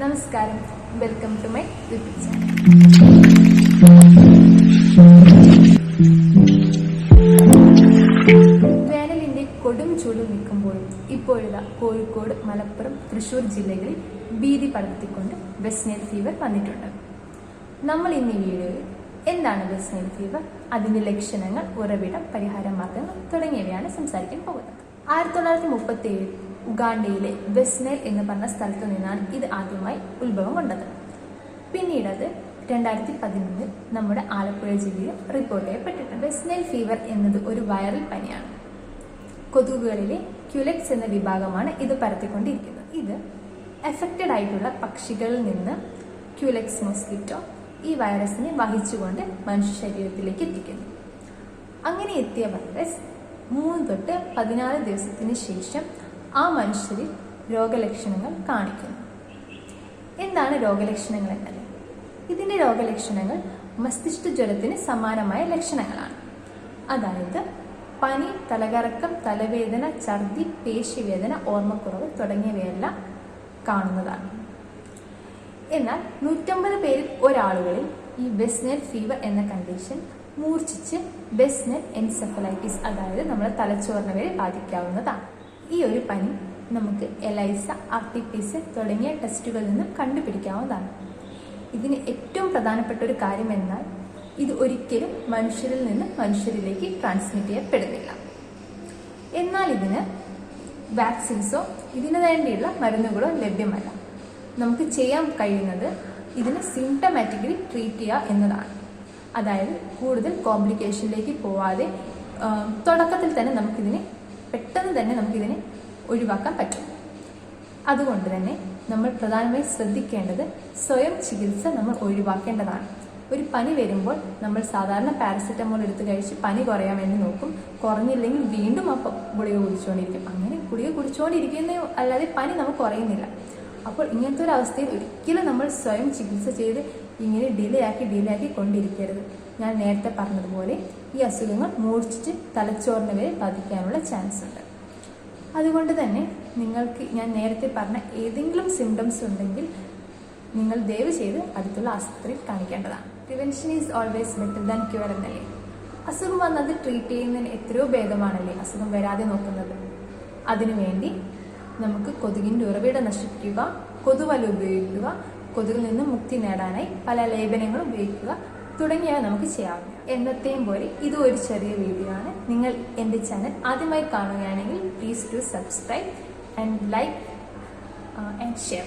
നമസ്കാരം. Welcome to my YouTube channel വേനലിന്റെ കൊടും ചൂട് നിൽക്കുമ്പോഴും ഇപ്പോഴിതാ കോഴിക്കോട് മലപ്പുറം തൃശൂർ ജില്ലകളിൽ ഭീതി പടർത്തിക്കൊണ്ട് വെസ്നൈൽ ഫീവർ വന്നിട്ടുണ്ട്. നമ്മൾ ഇന്ന് ഈ വീഡിയോയിൽ എന്താണ് വെസ്നൈൽ ഫീവർ അതിന്റെ ലക്ഷണങ്ങൾ ഉറവിടം പരിഹാര മാർഗങ്ങൾ തുടങ്ങിയവയാണ് സംസാരിക്കാൻ പോകുന്നത്. ആയിരത്തി തൊള്ളായിരത്തി മുപ്പത്തി ഏഴ് ഉഗാണ്ടയിലെ ബെസ്നെൽ എന്ന് പറഞ്ഞ സ്ഥലത്ത് നിന്നാണ് ഇത് ആദ്യമായി ഉത്ഭവം കൊണ്ടത് പിന്നീട് അത് രണ്ടായിരത്തി പതിനൊന്നിൽ നമ്മുടെ ആലപ്പുഴ ജില്ലയിൽ റിപ്പോർട്ട് ചെയ്യപ്പെട്ടിട്ടുണ്ട്. വെസ്നൈൽ ഫീവർ എന്നത് ഒരു വൈറൽ പനിയാണ്. കൊതുകുകളിലെ ക്യുലെക്സ് എന്ന വിഭാഗമാണ് ഇത് പരത്തിക്കൊണ്ടിരിക്കുന്നത്. ഇത് എഫക്റ്റഡ് ആയിട്ടുള്ള പക്ഷികളിൽ നിന്ന് ക്യുലെക്സ് മോസ്കിറ്റോ ഈ വൈറസിനെ വഹിച്ചുകൊണ്ട് മനുഷ്യ ശരീരത്തിലേക്ക് എത്തിക്കുന്നു. അങ്ങനെ എത്തിയ വൈറസ് മൂന്ന് തൊട്ട് പതിനാല് ദിവസത്തിന് ശേഷം ആ മനുഷ്യരിൽ രോഗലക്ഷണങ്ങൾ കാണിക്കുന്നു. എന്താണ് രോഗലക്ഷണങ്ങൾ എന്നത് ഇതിന്റെ രോഗലക്ഷണങ്ങൾ മസ്തിഷ്ക ജ്വരത്തിന് സമാനമായ ലക്ഷണങ്ങളാണ്. അതായത് പനി തലകറക്കം തലവേദന ഛർദി പേശിവേദന ഓർമ്മക്കുറവ് തുടങ്ങിയവയെല്ലാം കാണുന്നതാണ്. എന്നാൽ നൂറ്റമ്പത് പേരിൽ ഒരാളുകളിൽ ഈ ബെസ്നെൽ ഫീവർ എന്ന കണ്ടീഷൻ മൂർച്ഛിച്ച് ബെസ്നെൽ എൻസെഫലൈറ്റിസ് അതായത് നമ്മുടെ തലച്ചോറിനെ വരെ ബാധിക്കാവുന്നതാണ്. ഈ ഒരു പനി നമുക്ക് ELISA R T P C തുടങ്ങിയ ടെസ്റ്റുകളിൽ നിന്നും കണ്ടുപിടിക്കാവുന്നതാണ്. ഇതിന് ഏറ്റവും പ്രധാനപ്പെട്ട ഒരു കാര്യം എന്നാൽ ഇത് ഒരിക്കലും മനുഷ്യരിൽ നിന്ന് മനുഷ്യരിലേക്ക് ട്രാൻസ്മിറ്റ് ചെയ്യപ്പെടുന്നില്ല. എന്നാൽ ഇതിന് വാക്സിൻസോ ഇതിനു വേണ്ടിയുള്ള മരുന്നുകളോ ലഭ്യമല്ല. നമുക്ക് ചെയ്യാൻ കഴിയുന്നത് ഇതിനെ സിംറ്റമാറ്റിക്കലി ട്രീറ്റ് ചെയ്യുക എന്നതാണ്. അതായത് കൂടുതൽ കോംപ്ലിക്കേഷനിലേക്ക് പോവാതെ തുടക്കത്തിൽ തന്നെ നമുക്കിതിനെ പെട്ടെന്ന് തന്നെ നമുക്കിതിനെ ഒഴിവാക്കാൻ പറ്റും. അതുകൊണ്ട് തന്നെ നമ്മൾ പ്രധാനമായി ശ്രദ്ധിക്കേണ്ടത് സ്വയം ചികിത്സ നമ്മൾ ഒഴിവാക്കേണ്ടതാണ്. ഒരു പനി വരുമ്പോൾ നമ്മൾ സാധാരണ പാരസെറ്റമോൾ എടുത്ത് കഴിച്ച് പനി കുറയാൻ വേണ്ടി നോക്കും. കുറഞ്ഞില്ലെങ്കിൽ വീണ്ടും ആ ഗുളിക കുടിച്ചുകൊണ്ടിരിക്കും അങ്ങനെ ഗുളിക കുടിച്ചുകൊണ്ടിരിക്കുന്ന അല്ലാതെ പനി നമുക്ക് കുറയുന്നില്ല. അപ്പോൾ ഇങ്ങനത്തെ ഒരു അവസ്ഥയിൽ ഒരിക്കലും നമ്മൾ സ്വയം ചികിത്സ ചെയ്ത് ഇങ്ങനെ ഡിലേ ആക്കി ഡിലേ ആക്കി കൊണ്ടിരിക്കരുത്. ഞാൻ നേരത്തെ പറഞ്ഞതുപോലെ ഈ അസുഖങ്ങൾ മൂർച്ഛിച്ച് തലച്ചോറിന് വരെ ബാധിക്കാനുള്ള ചാൻസ് ഉണ്ട്. അതുകൊണ്ട് തന്നെ നിങ്ങൾക്ക് ഞാൻ നേരത്തെ പറഞ്ഞ ഏതെങ്കിലും സിംറ്റംസ് ഉണ്ടെങ്കിൽ നിങ്ങൾ ദയവ് ചെയ്ത് അടുത്തുള്ള ആശുപത്രിയിൽ കാണിക്കേണ്ടതാണ്. Prevention is always better than cure എന്നല്ലേ? അസുഖം വന്നത് ട്രീറ്റ് ചെയ്യുന്നതിന് എത്രയോ ഭേദമാണല്ലേ അസുഖം വരാതെ നോക്കുന്നത്? അതിനുവേണ്ടി നമുക്ക് കൊതുകിന്റെ ഉറവിടം നശിപ്പിക്കുക കൊതുവല ഉപയോഗിക്കുക കൊതുകിൽ നിന്ന് മുക്തി നേടാനായി പല ലേപനങ്ങളും ഉപയോഗിക്കുക തുടങ്ങിയവ നമുക്ക് ചെയ്യാം. എന്നത്തെയും പോലെ ഇത് ഒരു ചെറിയ വീഡിയോ ആണ്. നിങ്ങൾ എന്റെ ചാനൽ ആദ്യമായി കാണുകയാണെങ്കിൽ please to subscribe and like and share